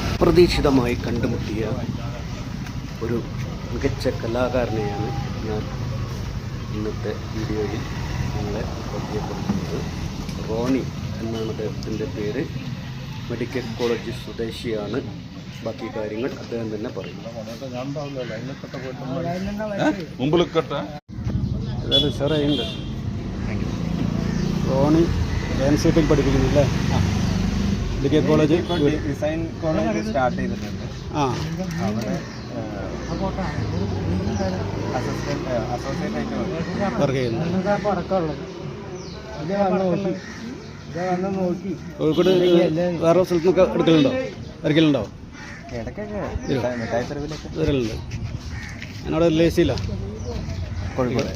അപ്രതീക്ഷിതമായി കണ്ടുമുട്ടിയ ഒരു മികച്ച കലാകാരനെയാണ് ഞാൻ ഇന്നത്തെ വീഡിയോയിൽ നിങ്ങളെ പരിചയപ്പെടുത്തുന്നത്. റോണി എന്നാണ് അദ്ദേഹത്തിന്റെ പേര്. മെഡിക്കൽ കോളേജ് സ്വദേശിയാണ്. ബാക്കി കാര്യങ്ങൾ അദ്ദേഹം തന്നെ പറയും ഏതായാലും സാറേ ഉണ്ട്. Ronnie N C പഠിപ്പിക്കുന്നില്ലേ? Medical college design college start ചെയ്തിട്ടുണ്ട്. ആ. അവിടെ അസിസ്റ്റന്റ് അസോസിയേറ്റ് ആയിട്ട് വർക്ക് വർക്ക് ചെയ്യുന്നു. കോഴിക്കോട് വേറെ സ്ഥലത്ത് നിന്നൊക്കെ എടുക്കലുണ്ടോ? വരയ്ക്കലുണ്ടോ? വരലുണ്ട്. ഞാനവിടെ ലേസിയില്ല കോഴിക്കോട്.